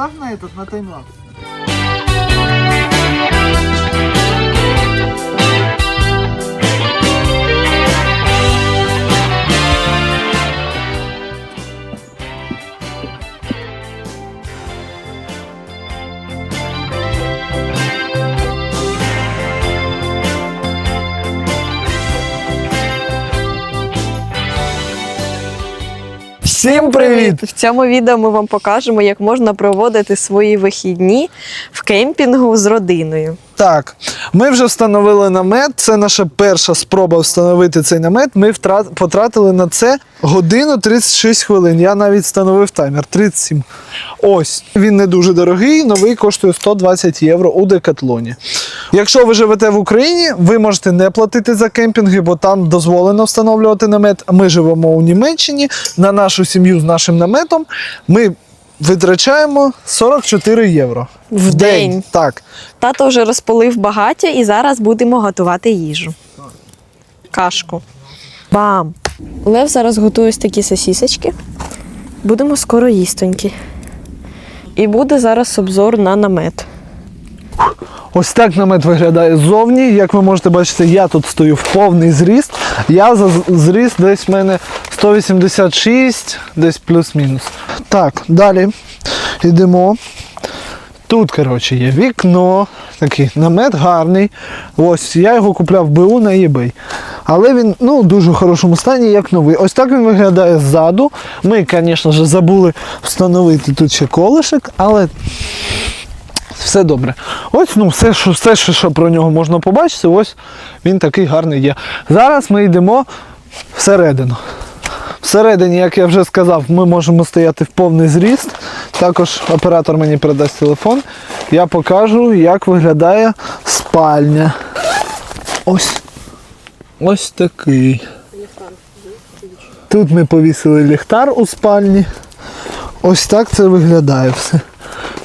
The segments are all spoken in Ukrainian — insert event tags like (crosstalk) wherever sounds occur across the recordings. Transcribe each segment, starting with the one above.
Ставь на этот, на таймлапс. Всім привіт! В цьому відео ми вам покажемо, як можна проводити свої вихідні в кемпінгу з родиною. Так, ми вже встановили намет. Це наша перша спроба встановити цей намет. Ми втра- потратили на це годину 36 хвилин. Я навіть встановив таймер 37. Ось він не дуже дорогий, новий коштує 120 євро у декатлоні. Якщо ви живете в Україні, ви можете не платити за кемпінги, бо там дозволено встановлювати намет. Ми живемо у Німеччині. На нашу сім'ю з нашим наметом ми витрачаємо 44 євро В день. Так. Тато вже розпалив багаття і зараз будемо готувати їжу. Кашку. Бам! Лев зараз готує ось такі сосісочки. Будемо скоро їстонькі. І буде зараз обзор на намет. Ось так намет виглядає ззовні. Як ви можете бачити, я тут стою в повний зріст. Я за зріст десь в мене 186, десь плюс-мінус. Так, далі йдемо. Тут, коротше, є вікно, такий намет гарний. Ось я його купляв в БУ на eBay. Але він ну, в дуже хорошому стані, як новий. Ось так він виглядає ззаду. Ми, звісно ж, забули встановити тут ще колишек, але все добре. Ось ну, все, що, все, що про нього можна побачити, ось він такий гарний є. Зараз ми йдемо всередину. Всередині, як я вже сказав, ми можемо стояти в повний зріст. Також оператор мені передасть телефон. Я покажу, як виглядає спальня. Ось. Ось такий. Тут ми повісили ліхтар у спальні. Ось так це виглядає все.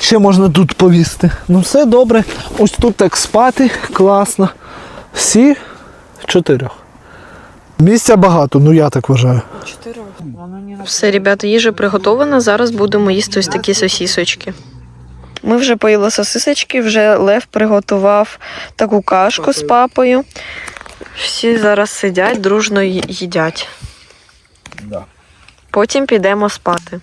Ще можна тут повісти. Ну все добре. Ось тут так спати, класно. Всі чотирьох. Місця багато, ну я так вважаю. Все, ребята, їжа приготована. Зараз будемо їсти ось такі сосісочки. Ми вже поїли сосисочки, вже Лев приготував таку кашку з папою. Всі зараз сидять, дружно їдять. Потім підемо спати.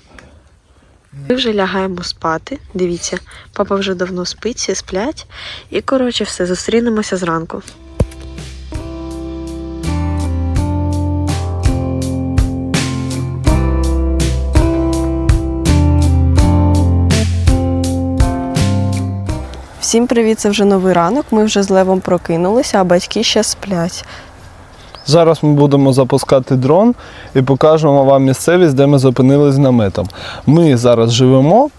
Ми вже лягаємо спати. Дивіться, папа вже давно спить, всі сплять. І, коротше, все, зустрінемося зранку. Всім привіт, це вже новий ранок. Ми вже з Левом прокинулися, а батьки ще сплять. Зараз ми будемо запускати дрон і покажемо вам місцевість, де ми зупинились наметом. Ми зараз живемо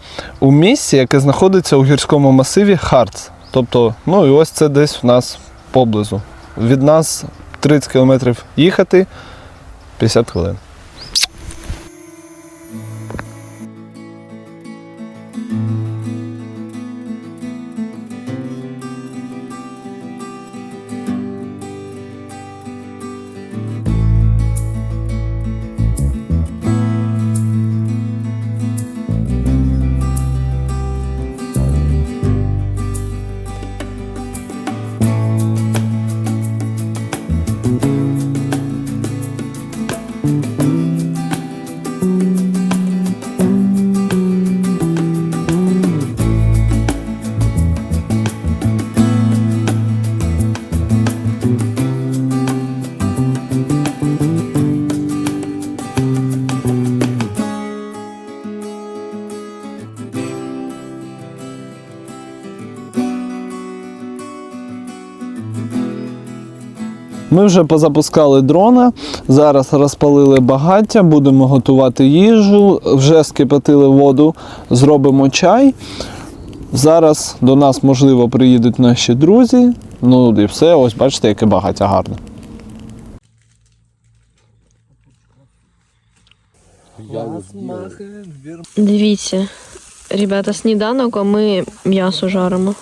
у місці, яке знаходиться у гірському масиві Харц. Тобто, ну і ось це десь в нас поблизу. Від нас 30 кілометрів їхати 50 хвилин. Ми вже позапускали дрона, зараз розпалили багаття, будемо готувати їжу, вже скипятили воду, зробимо чай. Зараз до нас, можливо, приїдуть наші друзі. Ну і все, ось бачите, яке багаття гарне. Дивіться, ребята, сніданок, а ми м'ясо жаримо.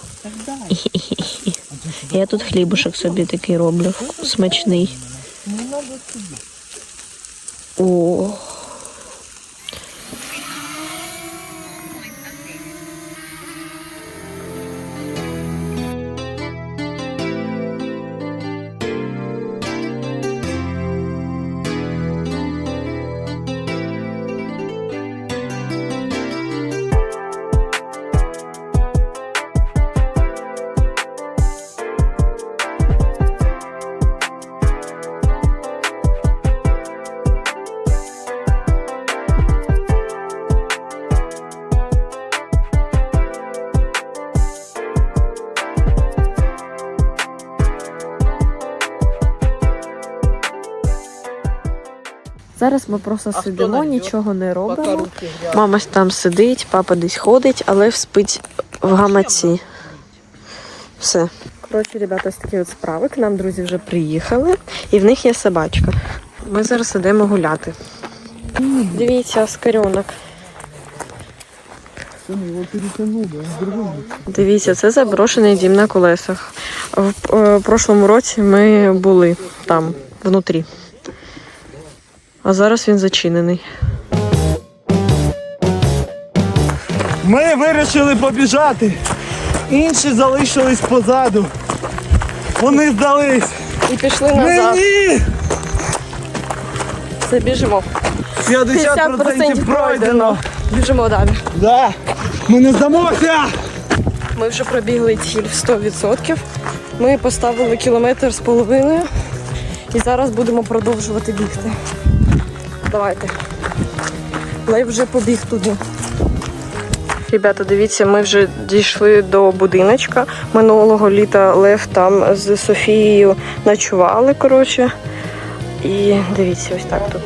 (laughs) Я тут хлібушок собі такий роблю. Смачний. О. Зараз ми просто сидимо, нічого не робимо. Мама там сидить, папа десь ходить, але спить в гамаці. Все. Коротше, ребята, ось такі от справи. К нам друзі вже приїхали, і в них є собачка. Ми зараз ідемо гуляти. Дивіться, оскарьонок. Дивіться, це заброшений дім на колесах. В е, прошлому році ми були там, внутрі. А зараз він зачинений. Ми вирішили побіжати. Інші залишились позаду. Вони здались. І пішли Мені! Все, біжимо. 50% пройдено. Біжимо далі. Да. Ми не здамося! Ми вже пробігли ціль в 100%. Ми поставили кілометр з половиною і зараз будемо продовжувати бігти. Давайте. Лев вже побіг туди. Ребята, дивіться, ми вже дійшли до будиночка. Минулого літа Лев там з Софією ночували, коротше. І дивіться, ось так тут.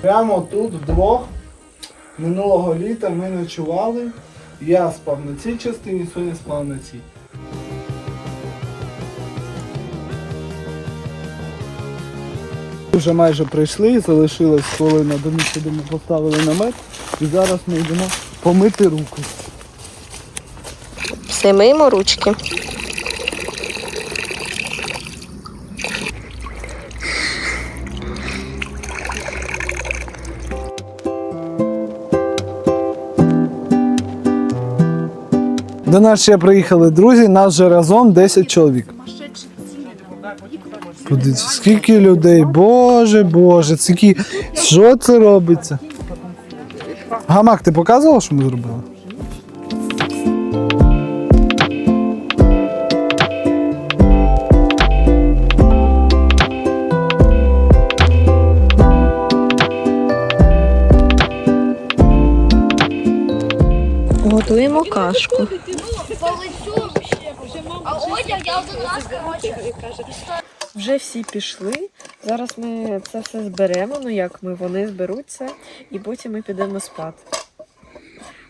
Прямо тут вдвох. Минулого літа ми ночували. Я спав на цій частині, Соня спав на цій. Вже майже прийшли, залишилась хвилина до місця, де ми поставили намет. І зараз ми йдемо помити руки. Все миємо ручки. До нас ще приїхали друзі, нас вже разом 10 чоловік. Подивіться, скільки людей, боже, боже, скільки... що це робиться? Гамак, ти показував, що ми зробили? Готуємо кашку. А одяг я один раз, коротше. Вже всі пішли. Зараз ми це все зберемо. Ну як ми, вони зберуться, і потім ми підемо спати.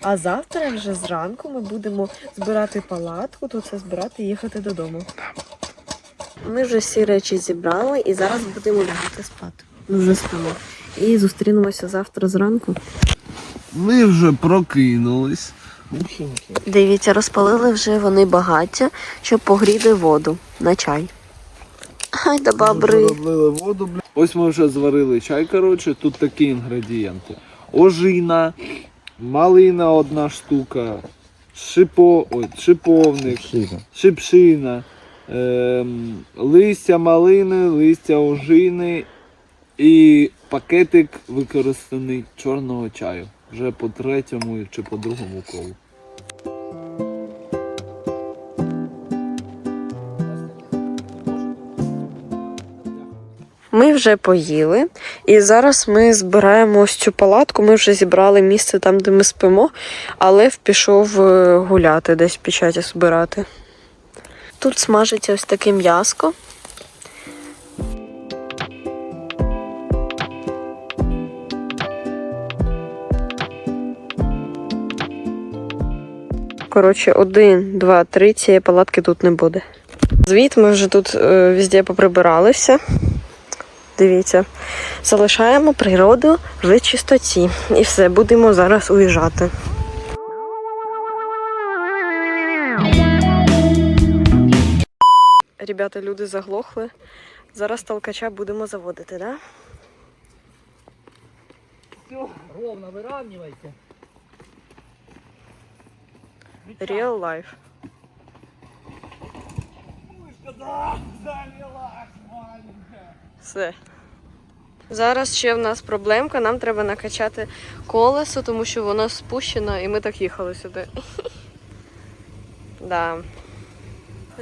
А завтра вже зранку ми будемо збирати палатку, тут все збирати і їхати додому. Ми вже всі речі зібрали і зараз будемо лягати спати. Ми вже спимо. І зустрінемося завтра зранку. Ми вже прокинулись. Дивіться, розпалили вже вони багаття, щоб погріти воду на чай. Ай да бабри. Розлили воду, бля. Ось ми вже зварили чай, коротше, тут такі інгредієнти. Ожина, малина одна штука, шипо, ой, шиповник, шипшина, ем, листя малини, листя ожини і пакетик використаний чорного чаю. Вже по третьому чи по другому колу. Вже поїли, і зараз ми збираємо ось цю палатку. Ми вже зібрали місце там, де ми спимо, а Лев пішов е, гуляти, десь печаті збирати. Тут смажиться ось таке м'яско. Коротше, один, два, три, цієї палатки тут не буде. Звіт ми вже тут е, везде поприбиралися. Дивіться, залишаємо природу в чистоті. І все, будемо зараз уїжджати. Ребята, люди заглохли. Зараз толкача будемо заводити, да? Ровно выравнивайте. Real life. Все. Зараз ще в нас проблемка. Нам треба накачати колесо, тому що воно спущено, і ми так їхали сюди. (laughs) Да.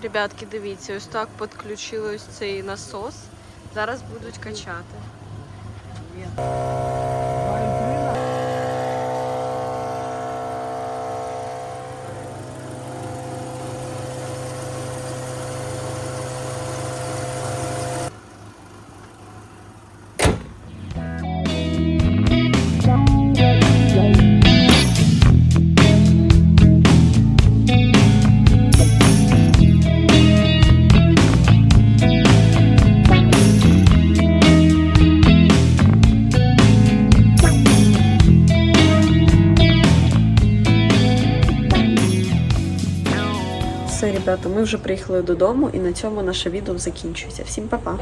Ребятки, дивіться, ось так підключили ось цей насос. Зараз будуть качати. Ребята, ми вже приїхали додому, і на цьому наше відео закінчується. Всім па-па!